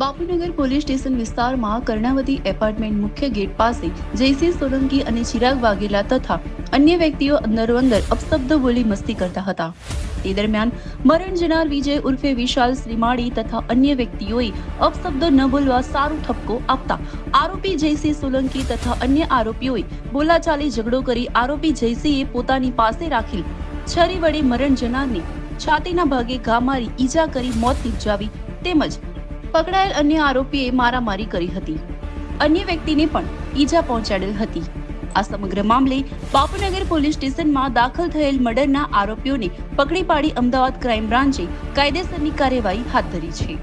Bapunagar police station વિસ્તારમાં Karnavati apartment મુખ્ય gate પાસે જયસિંહ સોલંકી અને ચિરાગ વાઘેલા તથા અન્ય વ્યક્તિઓ અંદરો અંદર અપશબ્દ બોલી મસ્તી કરતા હતા. તે દરમિયાન મરણ જનાર વિજય ઉર્ફે વિશાલ શ્રીમાળી તથા અન્ય વ્યક્તિઓએ અપશબ્દ ન બોલવા સારું ઠપકો આપતા આરોપી જયસિંહ સોલંકી તથા અન્ય આરોપીઓએ બોલાચાલી ઝઘડો કરી આરોપી જયસિંહે પોતાની પાસે રાખેલ છરી વડે મરણ જનારને છાતીના ભાગે ઘા મારી ઈજા કરી મોત નિપજાવી તેમજ પકડાયેલ અન્ય આરોપીએ મારામારી કરી હતી. અન્ય વ્યક્તિને પણ ઈજા પહોંચાડેલ હતી. આ સમગ્ર મામલે બાપુનગર પોલીસ સ્ટેશનમાં દાખલ થયેલ મર્ડરના આરોપીઓને પકડી પાડી અમદાવાદ ક્રાઇમ બ્રાન્ચે કાયદેસરની કાર્યવાહી હાથ ધરી છે.